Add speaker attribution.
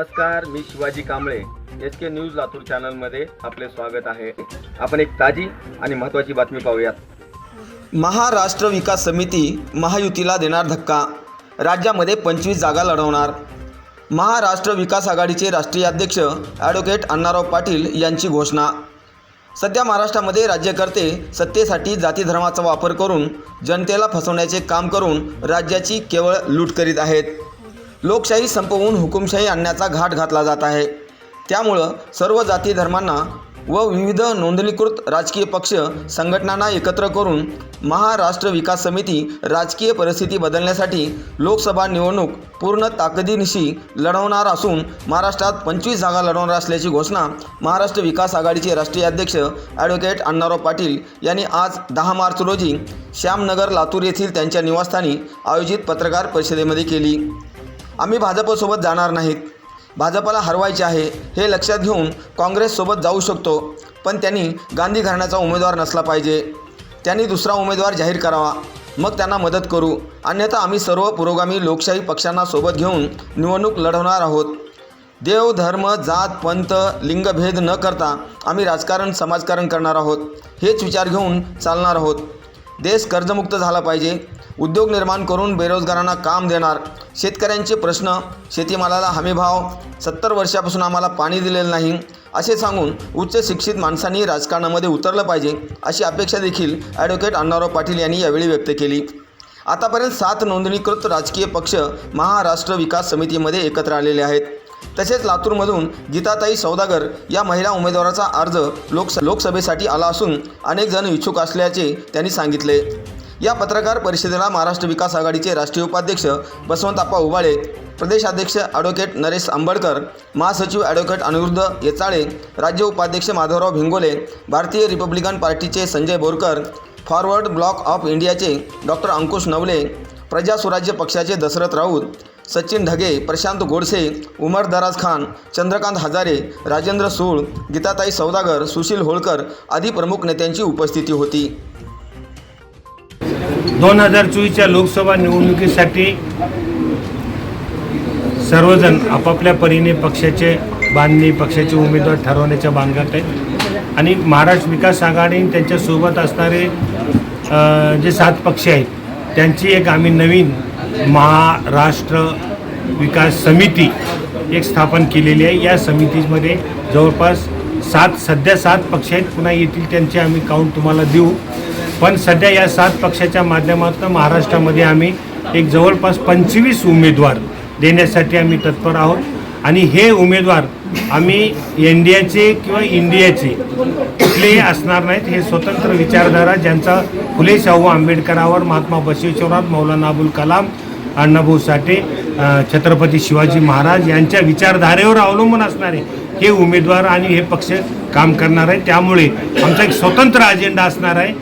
Speaker 1: नमस्कार मी Shivaji Kamble. S K news Latur चॅनलमध्ये आपले स्वागत आहे. आपण एक ताजी आणि महत्त्वाची बातमी पाहूयात.
Speaker 2: महाराष्ट्र विकास समिती महायुतीला देणार धक्का. राज्यामध्ये पंचवीस जागा लढवणार. महाराष्ट्र विकास आघाडीचे राष्ट्रीय अध्यक्ष ॲडव्होकेट अण्णाराव पाटील यांची घोषणा. सध्या महाराष्ट्रामध्ये राज्यकर्ते सत्तेसाठी जाती धर्माचा वापर करून जनतेला फसवण्याचे काम करून राज्याची केवळ लूट करीत आहेत. लोकशाही संपवून हुकुमशाही आणण्याचा घाट घातला जात आहे. त्यामुळं सर्व जाती धर्मांना व विविध नोंदणीकृत राजकीय पक्ष संघटनांना एकत्र करून महाराष्ट्र विकास समिती राजकीय परिस्थिती बदलण्यासाठी लोकसभा निवडणूक पूर्ण ताकदीनिशी लढवणार असून महाराष्ट्रात पंचवीस जागा लढवणार असल्याची घोषणा महाराष्ट्र विकास आघाडीचे राष्ट्रीय अध्यक्ष ॲडव्होकेट अण्णाराव पाटील यांनी आज दहा मार्च रोजी श्यामनगर लातूर येथील त्यांच्या निवासस्थानी आयोजित पत्रकार परिषदेमध्ये केली. आम्ही भाजपसोबत जाणार नाहीत. भाजपाला हरवायचे आहे हे लक्षात घेऊन काँग्रेससोबत जाऊ शकतो पण त्यांनी गांधी घराण्याचा उमेदवार नसला पाहिजे. त्यांनी दुसरा उमेदवार जाहीर करावा. मग त्यांना मदत करू. अन्यथा आम्ही सर्व पुरोगामी लोकशाही पक्षांना सोबत घेऊन निवडणूक लढवणार आहोत. देव धर्म जात पंथ लिंगभेद न करता आम्ही राजकारण समाजकारण करणार आहोत. हेच विचार घेऊन चालणार आहोत. देश कर्जमुक्त झाला पाहिजे. उद्योग निर्माण करून बेरोजगारांना काम देणार. शेतकऱ्यांचे प्रश्न शेतीमालाला हमीभाव सत्तर वर्षापासून आम्हाला पाणी दिलेलं नाही असे सांगून उच्च शिक्षित माणसांनी राजकारणामध्ये उतरलं पाहिजे अशी अपेक्षा देखील ॲडव्होकेट अण्णाराव पाटील यांनी यावेळी व्यक्त केली. आतापर्यंत सात नोंदणीकृत राजकीय पक्ष महाराष्ट्र विकास समितीमध्ये एकत्र आलेले आहेत. तसेच लातूरमधून गीताताई सौदागर या महिला उमेदवाराचा अर्ज लोकस लोकसभेसाठी आला असून अनेक जण इच्छुक असल्याचे त्यांनी सांगितले. या पत्रकार परिषदेला महाराष्ट्र विकास आघाडीचे राष्ट्रीय उपाध्यक्ष बसवंतप्पा उबाळे प्रदेशाध्यक्ष ॲडव्होकेट नरेश आंबडकर महासचिव ॲडव्होकेट अनिरुद्ध येचाळे राज्य उपाध्यक्ष माधवराव भिंगोले भारतीय रिपब्लिकन पार्टीचे Sanjay Borkar Forward Bloc of इंडियाचे डॉक्टर अंकुश नवले प्रजा स्वराज्य पक्षाचे दशरथ राऊत सचिन ढगे प्रशांत गोडसे उमर दराज खान चंद्रकांत हजारे राजेंद्र सूळ गीताताई सौदागर सुशील होळकर आदी प्रमुख नेत्यांची उपस्थिती होती.
Speaker 3: दोन हजार चोवीसच्या लोकसभा निवडणुकीसाठी सर्वजण आपापल्या परीने पक्षाचे बांधणी पक्षाचे उमेदवार ठरवण्याच्या बांधगात आहेत. आणि महाराष्ट्र विकास आघाडी त्यांच्यासोबत असणारे जे सात पक्ष आहेत त्यांची एक आम्ही नवीन महाराष्ट्र विकास समिती एक स्थापन केलेली आहे. या समितीमध्ये जवळपास सात सध्या सात पक्ष आहेत. पुन्हा येथील त्यांचे आम्ही काउंट तुम्हाला देऊ. पण सध्या या सात पक्षाच्या माध्यमातून महाराष्ट्रामध्ये आम्ही एक जवळपास पंचवीस उमेदवार देण्यासाठी आम्ही तत्पर आहोत. आणि हे उमेदवार आम्ही एन डी एचे किंवा इंडियाचे कुठलेही असणार नाहीत. हे स्वतंत्र विचारधारा ज्यांचा फुले शाहू आंबेडकरावर महात्मा बसवेश्वरात मौलाना अबुल कलाम अण्णाभाऊ साठे छत्रपती शिवाजी महाराज यांच्या विचारधारेवर अवलंबून असणारे हे उमेदवार आणि हे पक्ष काम करणार आहे. त्यामुळे आमचा एक स्वतंत्र अजेंडा असणार आहे.